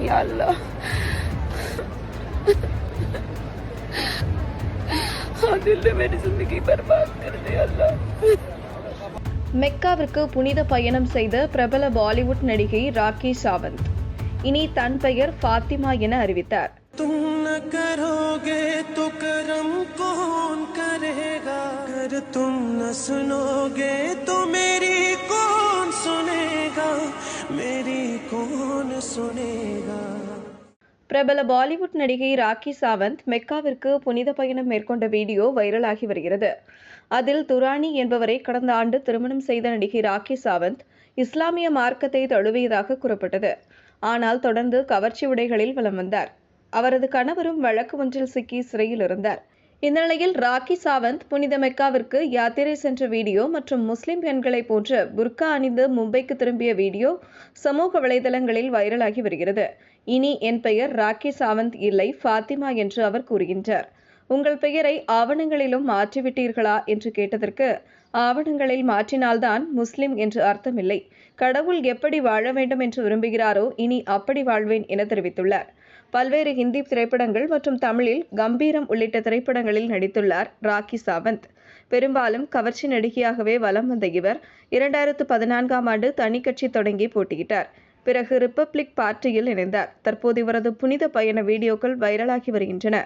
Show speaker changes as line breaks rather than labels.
या अल्लाह हाँ दिल ने मेरी जिंदगी बर्बाद कर दी अल्लाह
மெக்காவிற்கு புனித பயணம் செய்த பிரபல பாலிவுட் நடிகை ராக்கி சாவந்த் இனி தன் பெயர் ஃபாத்திமா என அறிவித்தார்
तुम न करोगे तो करम कौन करेगा अगर तुम न सुनोगे तो मेरी सुनेगा
பிரபல பாலிவுட் நடிகை ராக்கி சாவந்த் மெக்காவிற்கு புனித பயணம் மேற்கொண்ட வீடியோ வைரலாகி வருகிறது அதில் துரானி என்பவரை கடந்த ஆண்டு திருமணம் செய்த நடிகை ராக்கி சாவந்த் இஸ்லாமிய மார்க்கத்தை தழுவியதாக கூறப்பட்டது ஆனால் தொடர்ந்து கவர்ச்சி உடைகளில் வலம் வந்தார் அவரது கணவரும் வழக்கு ஒன்றில் சிக்கி சிறையில் இருந்தார் இந்த நிலையில் ராக்கி சாவந்த் புனித மெக்காவிற்கு யாத்திரை சென்ற வீடியோ மற்றும் முஸ்லிம் பெண்களை போன்ற புர்கா அணிந்து மும்பைக்கு திரும்பிய வீடியோ சமூக வலைதளங்களில் வைரலாகி வருகிறது. இனி என் பெயர் ராக்கி சாவந்த் இல்லை ஃபாத்திமா என்று அவர் கூறுகின்றார். உங்கள் பெயரை ஆவணங்களிலும் மாற்றிவிட்டீர்களா என்று கேட்டதற்கு ஆவணங்களில் மாற்றினால்தான் முஸ்லிம் என்று அர்த்தமில்லை. கடவுள் எப்படி வாழ வேண்டும் என்று விரும்புகிறாரோ இனி அப்படி வாழ்வேன் என தெரிவித்துள்ளார். பல்வேறு ஹிந்தி திரைப்படங்கள் மற்றும் தமிழில் கம்பீரம் உள்ளிட்ட திரைப்படங்களில் நடித்துள்ளார் ராக்கி சாவந்த். பெரும்பாலும் கவர்ச்சி நடிகையாகவே வலம் வந்த இவர் இரண்டாயிரத்து பதினான்காம் ஆண்டு தனி கட்சி தொடங்கி போட்டியிட்டார். பிறகு ரிப்பப்ளிக் பார்ட்டியில் இணைந்தார். தற்போது இவரது புனித பயண வீடியோக்கள் வைரலாகி வருகின்றன.